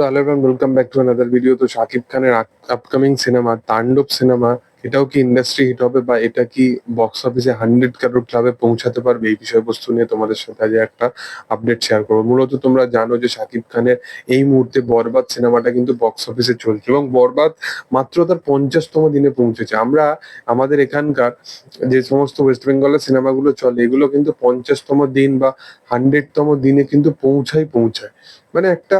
Hello welcome back to another video তো শাকিব খানের upcoming cinema তাণ্ডব সিনেমা এটাও কি ইন্ডাস্ট্রি হিট হবে বা এটা কি বক্স অফিসে হান্ড্রেড কারোর ক্লাবে পৌঁছাতে পারবে? এই বিষয়বস্তু নিয়ে তোমাদের সাথে আজ একটা আপডেট শেয়ার করব। মূলত তোমরা জানো যে শাকিব খানের এই মুহূর্তে বরবাদ সিনেমাটা কিন্তু বক্স অফিসে চলছে এবং বরবাদ মাত্র তার পঞ্চাশতম দিনে পৌঁছেছে। আমরা আমাদের এখানকার যে সমস্ত ওয়েস্ট বেঙ্গলের সিনেমাগুলো চলে, এগুলো কিন্তু পঞ্চাশতম দিন বা হান্ড্রেডতম দিনে কিন্তু পৌঁছাই পৌঁছায়। মানে একটা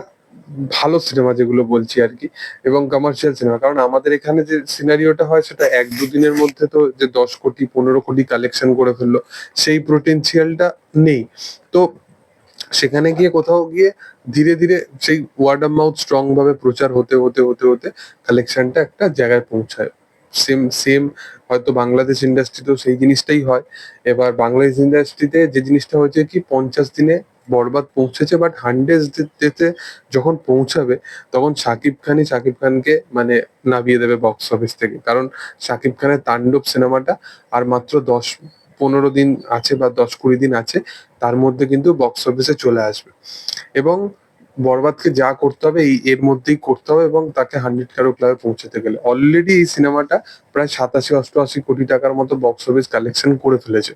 ভালো সিনেমা যেগুলো বলছি আর কি, এবং কমার্শিয়াল সিনেমা কারণ আমাদের এখানে যে সিনারিওটা হয় সেটা এক দুদিনের মধ্যে তো যে দশ কোটি, পনেরো কোটি কালেকশন করে ফেলল, সেই পোটেনশিয়ালটা নেই। তো সেখানে গিয়ে কোথাও গিয়ে ধীরে ধীরে সেই ওয়ার্ড অফ মাউথ স্ট্রং ভাবে প্রচার হতে হতে হতে হতে কালেকশনটা একটা জায়গায় পৌঁছায়। সেম সেম হয়তো বাংলাদেশ ইন্ডাস্ট্রিতেও সেই জিনিসটাই হয়। এবার বাংলাদেশ ইন্ডাস্ট্রিতে যে জিনিসটা হয়েছে কি, পঞ্চাশ দিনে বরবাদ পৌঁছেছে বাট হান্ড্রেড ডেতে যখন পৌঁছাবে, তখন শাকিব খানই শাকিব খানকে মানে নামিয়ে দেবে বক্স অফিস থেকে। কারণ শাকিব খানের তাণ্ডব সিনেমাটা আর মাত্র দশ, পনেরো দিন আছে বা দশ কুড়ি দিন আছে, তার মধ্যে কিন্তু বক্স অফিসে চলে আসবে। এবং বরবাদকে যা করতে হবে, এই, এর মধ্যেই করতে হবে এবং তাকে হান্ড্রেড কারও ক্লাবে পৌঁছাতে গেলে। অলরেডি এই সিনেমাটা প্রায় সাতাশি, অষ্টআশি কোটি টাকার মতো বক্স অফিস কালেকশন করে ফেলেছে।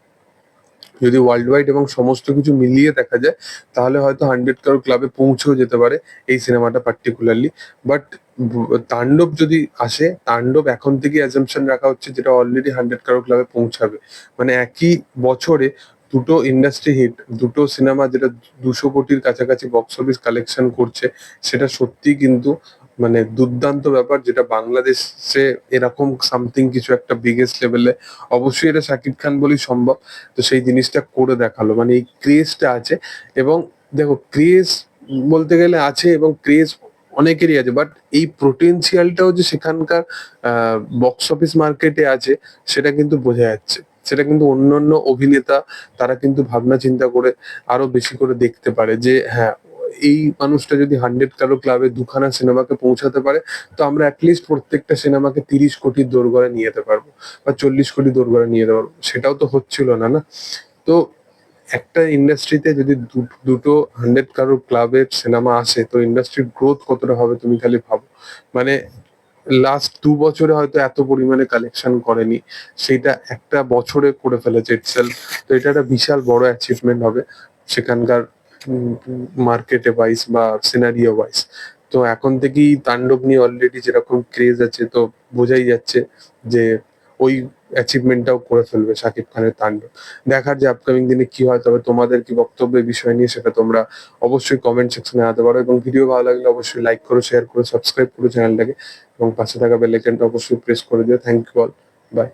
যদি ওয়ার্ল্ড ওয়াইড এবং সমস্ত কিছু মিলিয়ে দেখা যায়, তাহলে হয়তো হান্ড্রেড কারোর ক্লাবে পৌঁছেও যেতে পারে এই সিনেমাটা পার্টিকুলারলি বাট তাণ্ডব যদি আসে, তাণ্ডব এখন থেকে অ্যাজামশন রাখা হচ্ছে যেটা অলরেডি হান্ড্রেড কারোর ক্লাবে পৌঁছাবে। মানে একই বছরে দুটো ইন্ডাস্ট্রি হিট দুটো সিনেমা যেটা দুশো কোটির কাছাকাছি বক্স অফিস কালেকশন করছে, সেটা সত্যি কিন্তু মানে দুর্দান্ত ব্যাপার যেটা বাংলাদেশে এরকম সামথিং কিছু একটা বিগেস্ট লেভেলে অবশ্যই এটা শাকিব খান বলেই সম্ভব। তো সেই জিনিসটা করে দেখাল। মানে এই ক্রেজটা আছে এবং দেখো ক্রেজ বলতে গেলে আছে এবং ক্রেজ অনেকেরই আছে বাট এই পোটেনশিয়ালটাও যে সেখানকার বক্স অফিস মার্কেটে আছে, সেটা কিন্তু বোঝা যাচ্ছে। সেটা কিন্তু অন্যান্য অভিনেতা, তারা কিন্তু ভাবনা চিন্তা করে আরও বেশি করে দেখতে পারে যে হ্যাঁ এই মানুষটা যদি হান্ড্রেড কারও ক্লাবে দুখানা সিনেমাকে পৌঁছাতে পারে, তো আমরা অ্যাটলিস্ট প্রত্যেকটা সিনেমাকে তিরিশ কোটির দোরগড়ে নিয়ে যেতে পারব বা চল্লিশ কোটি দোরগড়ে নিয়ে যেতে পারব। সেটাও তো হচ্ছিল না না? তো একটা ইন্ডাস্ট্রিতে যদি দুটো হান্ড্রেড কারোর ক্লাবের সিনেমা আসে, তো ইন্ডাস্ট্রির গ্রোথ কতটা হবে তুমি খালি ভাবো? মানে লাস্ট দু বছরে হয়তো এত পরিমাণে কালেকশন করেনি, সেইটা একটা বছরে করে ফেলেছে তো এটা একটা বিশাল বড় অ্যাচিভমেন্ট হবে সেখানকার মার্কেটে ওয়াইজ বা সিনারিও ওয়াইজ তো এখন থেকেই তাণ্ডব নিয়ে অলরেডি যেরকম ক্রেজ আছে, তো বোঝাই যাচ্ছে যে ওই অ্যাচিভমেন্টটাও করে ফেলবে শাকিব খানের তাণ্ডব। দেখার যে আপকামিং দিনে কি হয়, তবে তোমাদের কি বক্তব্য এই বিষয় নিয়ে সেটা তোমরা অবশ্যই কমেন্ট সেকশনে আনতে পারো। এবং ভিডিও ভালো লাগলে অবশ্যই লাইক করো শেয়ার করো সাবস্ক্রাইব করো চ্যানেলটাকে এবং পাশে থাকা বেল আইকনটা অবশ্যই প্রেস করে দিও। Thank you all by